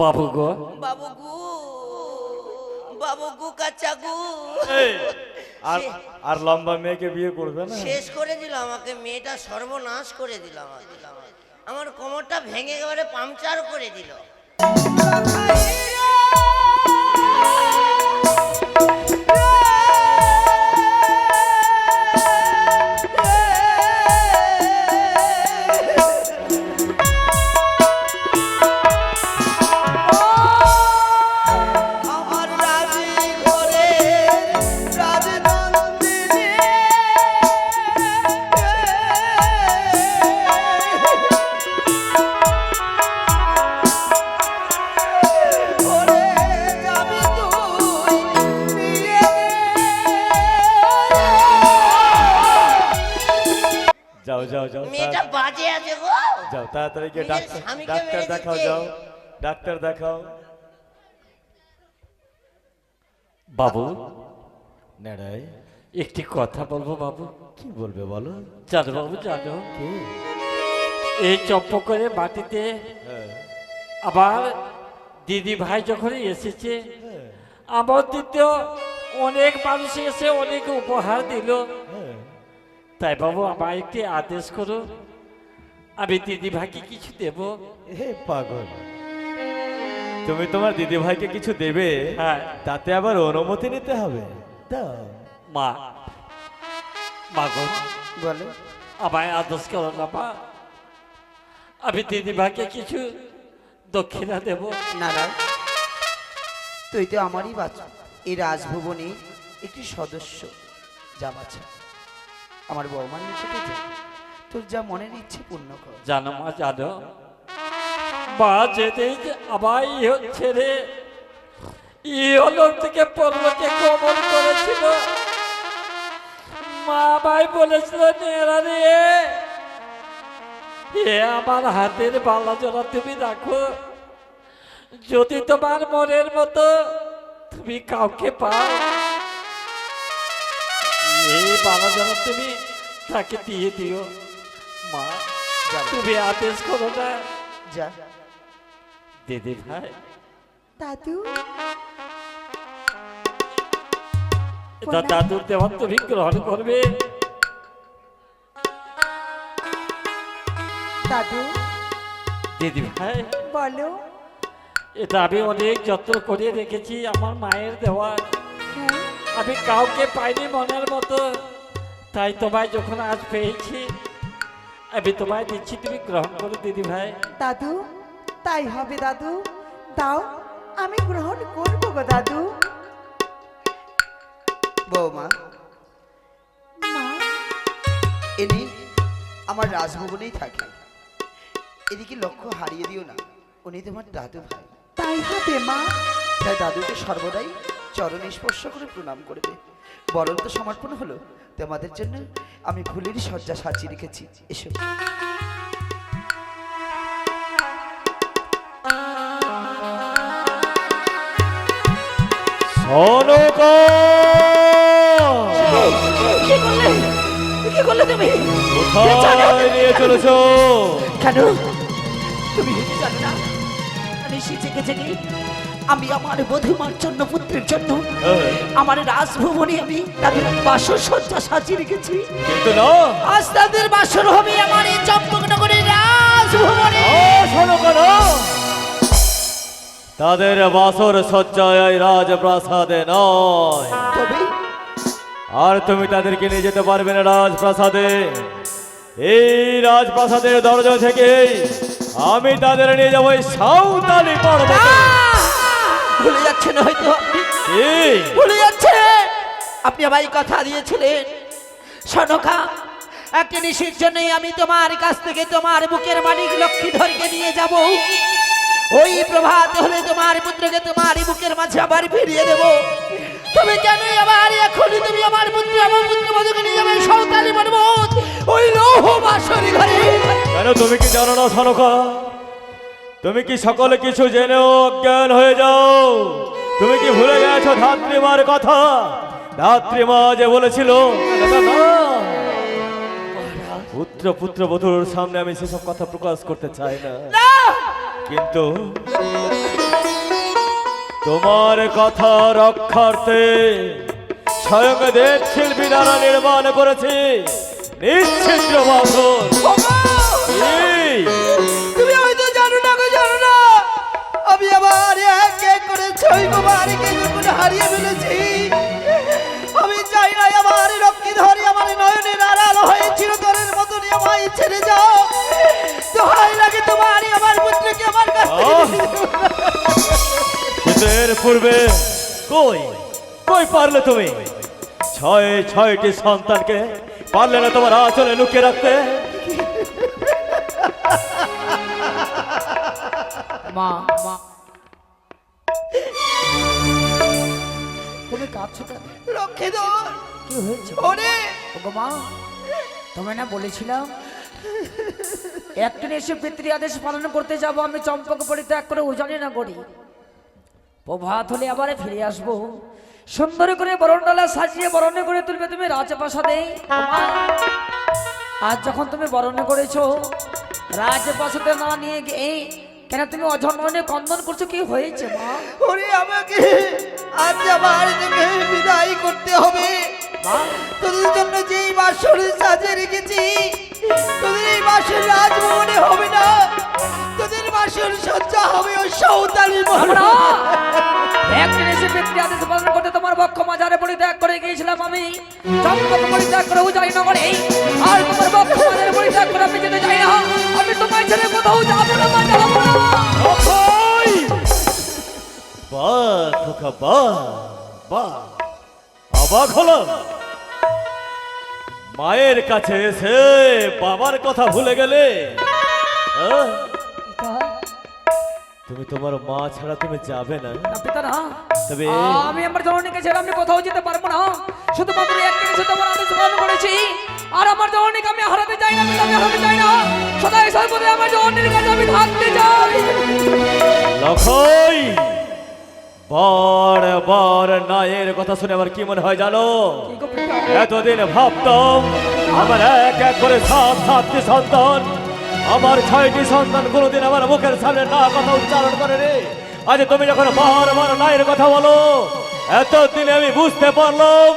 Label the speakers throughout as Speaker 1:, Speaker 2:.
Speaker 1: বাবু
Speaker 2: গো
Speaker 1: বাবু গু বাবু গু কাঁচা গু
Speaker 3: আর আর লম্বা মেয়েকে বিয়ে করবে না?
Speaker 1: শেষ করে দিল আমাকে মেয়েটা সর্বনাশ করে দিল আমাকে। আমার কোমরটা ভেঙে একেবারে পাংচার করে দিল।
Speaker 3: তাড়াতাড়ি গিয়ে ডাক্তার ডাক্তার দেখাও যাও। ডাক্তার দেখাও।
Speaker 2: বাবু
Speaker 3: নেড়াই
Speaker 2: একটি কথা বলব বাবু।
Speaker 3: কি বলবে বলো?
Speaker 2: জানো বাবু জানো।
Speaker 3: কি?
Speaker 2: এই চম্পকরে মাটিতে
Speaker 3: হ্যাঁ,
Speaker 2: আবার দিদি ভাই যখন এসেছে আমার দ্বিতীয় অনেক মানুষ এসে অনেক উপহার দিল।
Speaker 3: হ্যাঁ।
Speaker 2: তাই বাবু আমার একটি আদেশ করো। আমি দিদি ভাইকে কিছু দেব?
Speaker 3: হে পাগল। তুমি তোমার দিদি ভাইকে কিছু দেবে?
Speaker 2: হ্যাঁ।
Speaker 3: তাতে আবার অনুমতি নিতে হবে। দাও।
Speaker 2: মা। মা গো
Speaker 1: বলো।
Speaker 2: আমায় আদেশ করো না মা। আমি দিদি ভাইকে কিছু দক্ষিণা দেব।
Speaker 4: না না। তুই তো আমারই বাচ্চা। এই রাজভবনের একটি সদস্য যা জামাচ্ছে আমার বৌমার যা তোর যা মনের ইচ্ছে পূর্ণ কর।
Speaker 2: জানো মা জানো মা যেতে আবার হচ্ছে রে। ইহলোক থেকে পরলোকে কমন করেছিল। মা ভাই বলেছিল নেরা রে। এ আমার হাতের বালা জোড়া তুমি রাখো। যদি তোমার মনের মতো তুমি কাউকে পাও, এই বালা জোড়া তুমি তাকে দিয়ে দিও। মা তুমি আদেশ করো না।
Speaker 4: যা।
Speaker 2: দিদি ভাই।
Speaker 4: দাদু।
Speaker 2: দাদুর দেওয়া তুমি গ্রহণ করবে।
Speaker 4: দাদু।
Speaker 2: দিদি ভাই।
Speaker 4: বলো।
Speaker 2: এটা আমি অনেক যত্ন করে রেখেছি আমার মায়ের দেওয়া।
Speaker 4: হ্যাঁ।
Speaker 2: আমি কাউকে পাইনি মনের মতো। তাই তোমায় যখন আজ পেয়েছি আমি তোমায় দিচ্ছি তুমি গ্রহণ করো দিদি ভাই
Speaker 5: দাদু তাই হবে দাদু দাও আমি গ্রহণ করব গো দাদু
Speaker 4: বৌমা
Speaker 5: মা
Speaker 4: এনে আমার রাজভবনেই থাকে এদিকে লক্ষ্য হারিয়ে দিও না উনি তোমার দাদু ভাই
Speaker 5: তাই হবে মা
Speaker 4: তাই দাদুকে সর্বদাই চরণ স্পর্শ করে প্রণাম করবে। বরণ তো সমর্পণ হলো। তোমাদের জন্য আমি ফুলের সজ্জা সাজিয়ে রেখেছি। এসো। কেন? তুমি জানো না? আমি সিজে গেছে কি আমি আমার বধুমার জন্য পুত্রের জন্য আমার রাজভবনে আমি তাদের বাসর সজ্জা সাজিয়ে রেখেছি।
Speaker 3: কিন্তু না।
Speaker 4: আজ তাদের বাসর হবে আমার এই চম্পকনগরের রাজভবনে।
Speaker 3: সনকা না তাদের বাসর সজ্জায় এই রাজপ্রাসাদে নয়।
Speaker 4: তবে?
Speaker 3: আর তুমি তাদেরকে নিয়ে যেতে পারবে না রাজপ্রাসাদে। এই রাজপ্রাসাদের দরজা থেকে আমি তাদের নিয়ে যাব সাঁওতালি পর্বতে।
Speaker 4: ভুলে যাচ্ছেন হয়তো। আপনি ভুলে যাচ্ছে। আপনি আমায় কথা দিয়েছিলেন। সনকা একটা নিশির জন্যই আমি তোমার কাছ থেকে তোমার বুকের মালিক লক্ষ্মীধরকে নিয়ে যাব। ওই প্রভাত হলে তোমার পুত্রকে তোমার বুকের মাঝে আবার ফিরিয়ে দেব। তুমি কেন আবার এখনই তুমি আমার পুত্র আমার পুত্র মধুকে নিয়ে যাবে? সাঁওতালি পর্বত ওই লৌহ বাসরি ঘরে।
Speaker 3: কেন তুমি কি জানো না সনকা তুমি কি সকলে কিছু জেনেও অজ্ঞান হয়ে যাও? তুমি কি ভুলে গেছো ধাত্রীমার কথা? ধাত্রীমা যে বলেছিল। পুত্র পুত্র বধুর সামনে আমি সেসব কথা প্রকাশ করতে চাই না। কিন্তু তোমার কথা রক্ষার্থে স্বয়ং দেব শিল্পী দ্বারা নির্মাণ করেছি নিশ্চিদ্র বাসন
Speaker 4: আমি আবার এক এক করে ছয় কুমারীকে যখন হারিয়ে ফেলেছি আমি চাই না আমার রক্ষী ধরে আমার নয়নের আড়াল হয়ে চিরতরের মতনই আমায় ছেড়ে যাও। দোহাই লাগে তোমারই আমার পুত্রকে আমার কাছ
Speaker 3: পূর্বে কই? কই পারলে তুমি? ছয় ছয়টি সন্তানকে পারলে না তোমার আচলে লুকিয়ে রাখতে?
Speaker 4: তুমি কাঁদছো কেন রক্ষে ধর
Speaker 6: কি হয়েছে?
Speaker 4: ওরে!
Speaker 6: ওগো মা তোমায় না বলেছিলাম একদিন এসে পিতৃ আদেশ পালন করতে যাব আমি চম্পক করে উজানি না করি। প্রভাত হলে আবার ফিরে আসব। সুন্দর করে বরণডালা সাজিয়ে বরণে করে তুলবে তুমি রাজপ্রাসাদে। আজ যখন তুমি বরণে করেছ রাজপ্রাসাদে না নিয়ে গিয়ে কেন তুমি অজন্মনে কন্দন করছ? কি হয়েছে মা?
Speaker 4: ওরে আমাকে আজ আমার বাসর সাজে রেখেছি তোদের এই বাসর রাজভবনে হবে না। তোদের বাসর সজ্জা হবে ওই সৌতালি
Speaker 6: আমরা একদিন এসে আদেশ পালন করতে তোমার বক্ষ মাজারে পরিত্যাগ করে গিয়েছিলাম আমি। চম্পক পরিত্যাগ করে উজাই নগরে। আর তোমার বক্ষ মাজারে পরিত্যাগ করে আমি যেতে চাই না। আমি তোমায় ছেড়ে কোথাও যাব না মা যাব না।
Speaker 3: বাহ খোকা বাহ বাহ। অবাক হলাম। মায়ের কাছে এসে বাবার কথা ভুলে গেলে? আহ? তুমি তোমার মা ছাড়া তুমি যাবে না। তবে
Speaker 6: আমি আমার জননীকে ছেড়ে আমি কোথাও যেতে পারব না। শুধুমাত্র একদিন এসে তোমার আদেশ পালন করেছি। আর আমার জননীকে আমি হারাতে চাই না আমি হারাতে চাই না। সদাই সর্বদা আমার জননীর কাছে আমি থাকতে চাই।
Speaker 3: লখই! বার বার নায়ের কথা শুনে আমার কি মনে হয় জানো? এতদিন ভাবতাম আমার এক এক করে সাত সাতটি সন্তান আমার ছয়টি সন্তান কোনোদিন আমার মুখের সামনে না কথা উচ্চারণ করে রে আজ তুমি যখন বার বার নায়ের কথা বলো এতদিনে আমি বুঝতে পারলাম?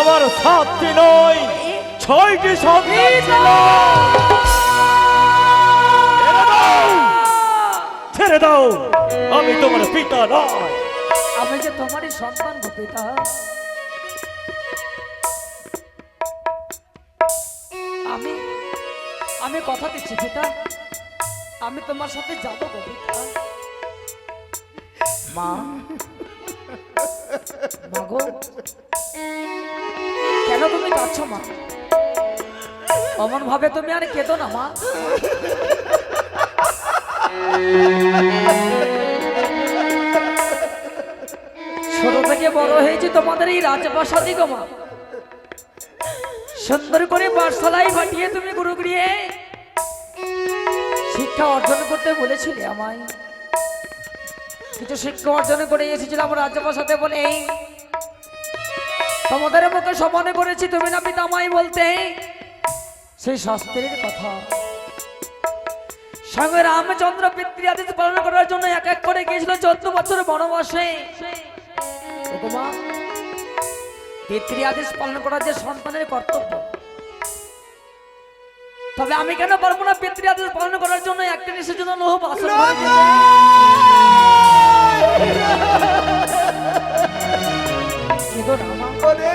Speaker 3: আমার সাতটি নয় ছয়টি সন্তান ছিল। ছেড়ে দাও ছেড়ে দাও আমি তোমার পিতা নয়
Speaker 6: আমি যে তোমারই সন্তান গো পিতা আমি আমি কথা দিচ্ছি, পিতা। আমি তোমার সাথে যাব গো পিতা মা, মাগো, কেন তুমি কাঁদছো, মা? অমন ভাবে তুমি আর কেঁদো না, মা। থেকে বড় হয়েছি তোমাদের এই রাজপ্রাসাদী গো মা। সুন্দর করে পাঠশালায় পাঠিয়ে তুমি গুরু গৃহে শিক্ষা অর্জন করতে বলেছিলে আমায়। কিছু শিক্ষা অর্জন করে এসেছিলাম রাজপ্রাসাদে বলে তোমাদের মুখে সমানে করেছি তুমি না পিতা আমায় বলতে? সেই শাস্ত্রের কথা। সঙ্গে রামচন্দ্র পিতৃ আদেশ পালন করার জন্য এক এক করে গিয়েছিল চোদ্দ বছর বনবাসে। ওগো মা, পিতৃ আদেশ পালন করা যে সন্তানের কর্তব্য। তবে আমি কেন পারব না পিতৃ আদেশ পালন করার জন্য? একটা নিশের জন্য লোহ বাসন ঘরে যেতে? কেঁদো না মা।
Speaker 4: ওরে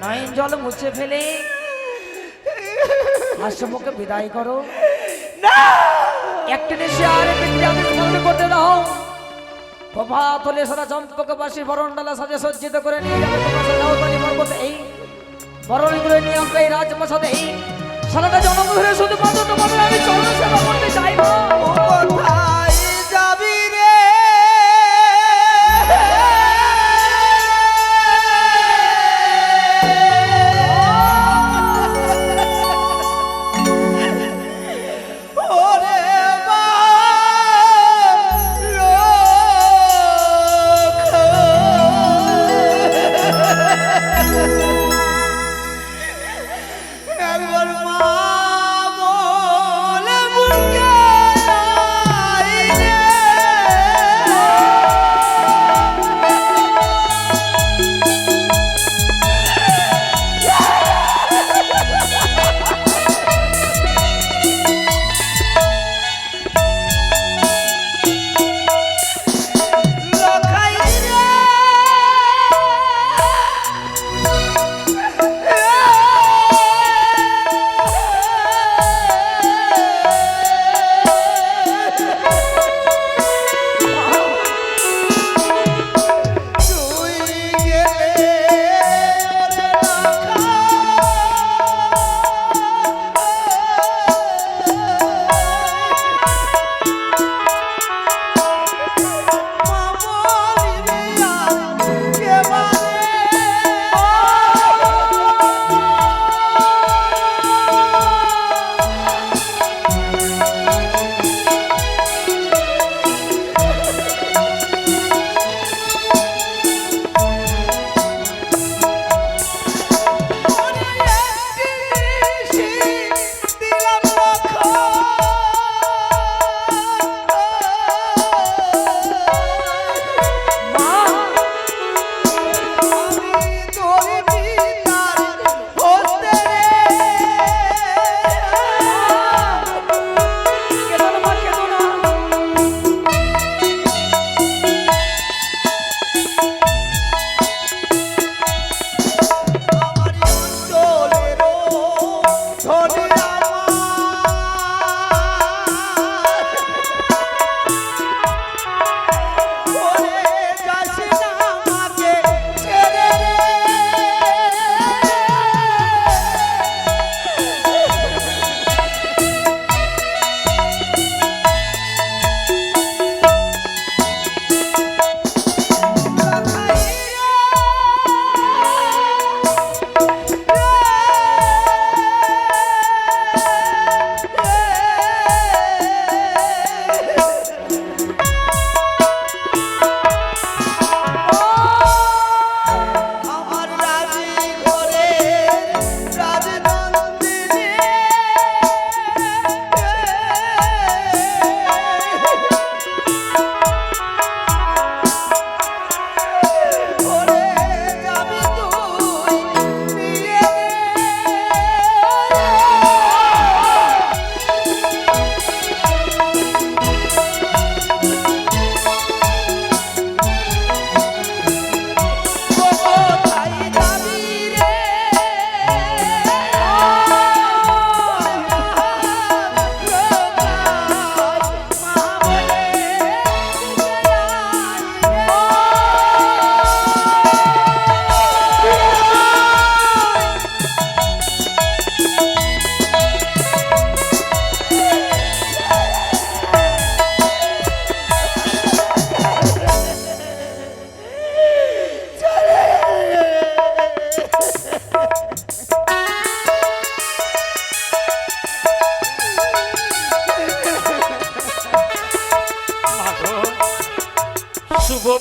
Speaker 6: নয়ন জল মুছে ফেলে। হাস্যমুখে বিদায় করো। একটা নিশে আর পিতৃ আদেশ পালন করতে দাও। প্রভাত হলে সারা চম্পকবাসী বরণডালা সাজে সজ্জিত করে নিয়ে যাবে পর্বতে। এই বরণগুলো নিয়ে আমরা এই রাজপ্রাসাদে এই সারাটা জনম শুধু তোমাদের আমি চরণ সেবা করতে চাইব।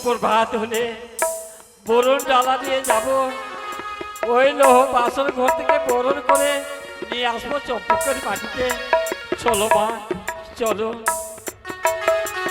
Speaker 2: প্রভাত হলে বরুণ ডালা দিয়ে যাব। ওই লোহ বাসন ঘর থেকে বরণ করে নিয়ে আসব চম্পকের মাটিতে চলো মা, চলো।